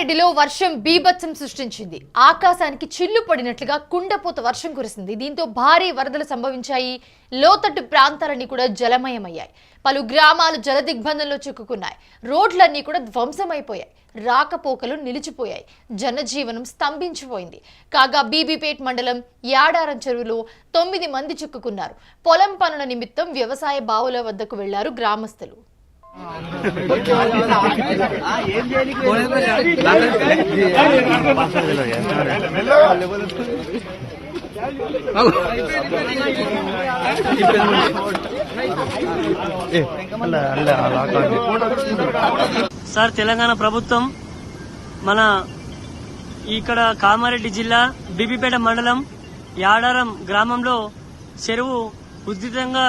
రంగారెడ్డిలో వర్షం బీభత్సం సృష్టించింది. ఆకాశానికి చిల్లు పడినట్లుగా కుండపోత వర్షం కురిసింది. దీంతో భారీ వరదలు సంభవించాయి. లోతట్టు ప్రాంతాలన్నీ కూడా జలమయమయ్యాయి. పలు గ్రామాలు జలదిగ్బంధంలో చిక్కుకున్నాయి. రోడ్లన్నీ కూడా ధ్వంసమైపోయాయి. రాకపోకలు నిలిచిపోయాయి. జనజీవనం స్తంభించిపోయింది. కాగా బీబీపేట్ మండలం యాడారం చెరువులో తొమ్మిది మంది చిక్కుకున్నారు. పొలం పనుల నిమిత్తం వ్యవసాయ బావుల వద్దకు వెళ్ళారు గ్రామస్తులు. సార్ తెలంగాణ ప్రభుత్వం మన ఇక్కడ కామారెడ్డి జిల్లా బీబీపేట మండలం యాడారం గ్రామంలో చెరువు ఉధృతంగా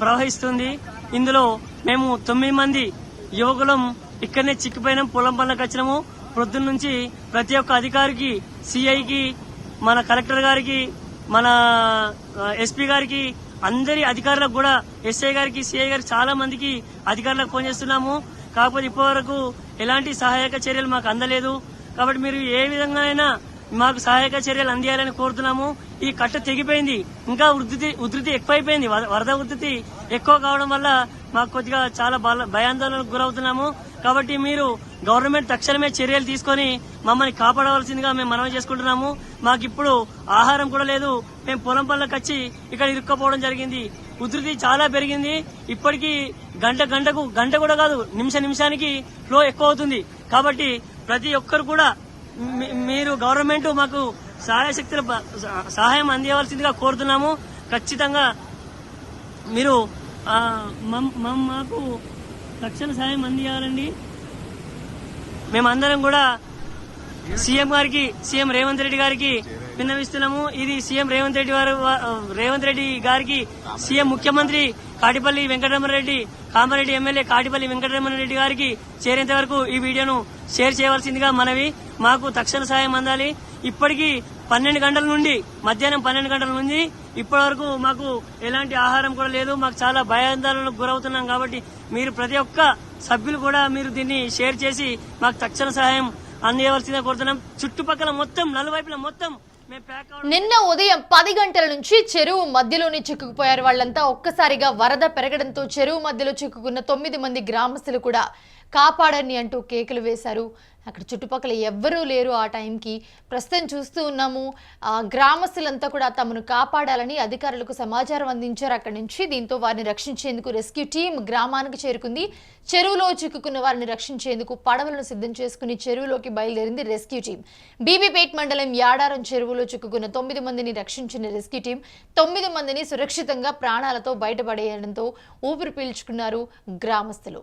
ప్రవహిస్తుంది. ఇందులో మేము తొమ్మిది మంది యువకులం ఇక్కడనే చిక్కిపోయినాం పొలం పనులకు వచ్చినాము. ప్రొద్దున నుంచి ప్రతి ఒక్క అధికారికి సిఐకి మన కలెక్టర్ గారికి మన ఎస్పీ గారికి అందరి అధికారులకు కూడా ఎస్ఐ గారికి సిఐ గారికి చాలా మందికి అధికారులకు ఫోన్ చేస్తున్నాము. కాకపోతే ఇప్పటివరకు ఎలాంటి సహాయక చర్యలు మాకు అందలేదు. కాబట్టి మీరు ఏ విధంగా అయినా మాకు సహాయక చర్యలు అందియాలని కోరుతున్నాము. ఈ కట్ట తెగిపోయింది. ఇంకా ఉధృతి ఉధృతి ఎక్కువైపోయింది. వరద ఉధృతి ఎక్కువ కావడం వల్ల మాకు కొద్దిగా చాలా బల- భయాందోళనకు గురవుతున్నాము. కాబట్టి మీరు గవర్నమెంట్ తక్షణమే చర్యలు తీసుకొని మమ్మల్ని కాపాడవలసిందిగా మేము మనవి చేసుకుంటున్నాము. మాకు ఇప్పుడు ఆహారం కూడా లేదు. మేము పొలం పనులకు వచ్చి ఇక్కడ ఇరుక్కపోవడం జరిగింది. ఉధృతి చాలా పెరిగింది. ఇప్పటికీ గంట గంటకు గంట కూడా కాదు నిమిష నిమిషానికి ఫ్లో ఎక్కువ అవుతుంది. కాబట్టి ప్రతి ఒక్కరు కూడా మీరు గవర్నమెంట్ మాకు సహాయ శక్తుల సహాయం అందించవలసిందిగా కోరుతున్నాము. ఖచ్చితంగా మీరు మాకు తక్షణ సహాయం అందియాలండి. మేమందరం కూడా సీఎం గారికి సీఎం రేవంత్ రెడ్డి గారికి విన్నవిస్తున్నాము. ఇది సీఎం రేవంత్ రెడ్డి వారు రేవంత్ రెడ్డి గారికి సీఎం ముఖ్యమంత్రి కాటిపల్లి వెంకటరమణరెడ్డి కామారెడ్డి ఎమ్మెల్యే కాటిపల్లి వెంకటరమణరెడ్డి గారికి చేరేంత వరకు ఈ వీడియోను షేర్ చేయవలసిందిగా మనవి. మాకు తక్షణ సాయం అందాలి. ఇప్పటికీ పన్నెండు గంటల నుండి మధ్యాహ్నం పన్నెండు గంటల నుండి ఇప్పటి వరకు మాకు ఎలాంటి ఆహారం కూడా లేదు. మాకు చాలా భయాందోళనకు గురవుతున్నాం కాబట్టి మీరు ప్రతి ఒక్క సభ్యులు కూడా మీరు దీన్ని షేర్ చేసి మాకు తక్షణ సహాయం అందియవలసిందిగా కోరుతున్నాం. చుట్టుపక్కల మొత్తం నలువైపుల మొత్తం మేము నిన్న ఉదయం పది గంటల నుంచి చెరువు మధ్యలోనే చిక్కుకుపోయారు. వాళ్ళంతా ఒక్కసారిగా వరద పెరగడంతో చెరువు మధ్యలో చిక్కుకున్న తొమ్మిది మంది గ్రామస్తులు కూడా కాపాడని అంటూ కేకులు వేశారు. అక్కడ చుట్టుపక్కల ఎవ్వరూ లేరు ఆ టైంకి. ప్రస్తుతం చూస్తూ ఉన్నాము. గ్రామస్తులంతా కూడా తమను కాపాడాలని అధికారులకు సమాచారం అందించారు. అక్కడి నుంచి దీంతో వారిని రక్షించేందుకు రెస్క్యూ టీం గ్రామానికి చేరుకుంది. చెరువులో చిక్కుకున్న వారిని రక్షించేందుకు పడవలను సిద్ధం చేసుకుని చెరువులోకి బయలుదేరింది రెస్క్యూ టీం. బీబీపేట్ మండలం యాడారం చెరువులో చిక్కుకున్న తొమ్మిది మందిని రక్షించిన రెస్క్యూ టీం తొమ్మిది మందిని సురక్షితంగా ప్రాణాలతో బయటపడేయడంతో ఊపిరి పీల్చుకున్నారు గ్రామస్తులు.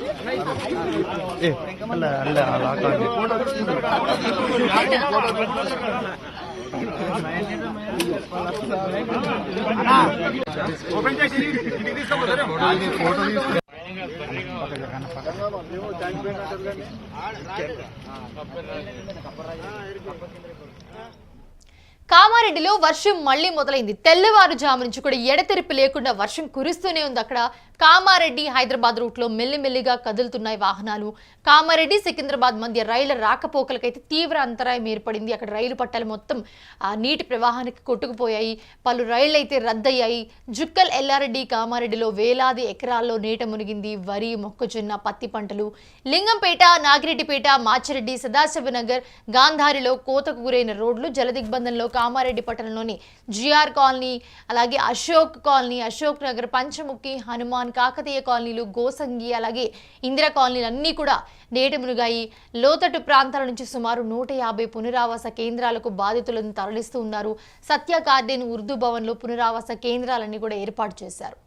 ಅಲ್ಲ ಅಲ್ಲ ಅಲ್ಲ కామారెడ్డిలో వర్షం మళ్ళీ మొదలైంది. తెల్లవారుజాము నుంచి కూడా ఎడతెరిపి లేకుండా వర్షం కురుస్తూనే ఉంది అక్కడ. కామారెడ్డి హైదరాబాద్ రూట్లో మెల్లిమెల్లిగా కదులుతున్నాయి వాహనాలు. కామారెడ్డి సికింద్రాబాద్ మధ్య రైళ్ళ రాకపోకలకైతే తీవ్ర అంతరాయం ఏర్పడింది. అక్కడ రైలు పట్టాలు మొత్తం ఆ నీటి ప్రవాహానికి కొట్టుకుపోయాయి. పలు రైళ్ళు అయితే రద్దయ్యాయి. జుక్కల్ ఎల్లారెడ్డి కామారెడ్డిలో వేలాది ఎకరాల్లో నీట మునిగింది. వరి మొక్కజొన్న పత్తి పంటలు. లింగంపేట నాగిరెడ్డిపేట మాచిరెడ్డి సదాశివనగర్ గాంధారిలో కోతకు గురైన రోడ్లు జలదిగ్బంధంలో కామారెడ్డి పట్టణంలోని జిఆర్ కాలనీ అలాగే అశోక్ కాలనీ అశోక్ నగర్ పంచముఖి హనుమాన్ కాకతీయ కాలనీలు గోసంగి అలాగే ఇందిరా కాలనీలు అన్నీ కూడా నేటి మునిగాయి. లోతట్టు ప్రాంతాల నుంచి సుమారు నూట యాభై పునరావాస కేంద్రాలకు బాధితులను తరలిస్తూ ఉన్నారు. సత్య గార్డెన్ ఉర్దూ భవన్లో పునరావాస కేంద్రాలన్నీ కూడా ఏర్పాటు చేశారు.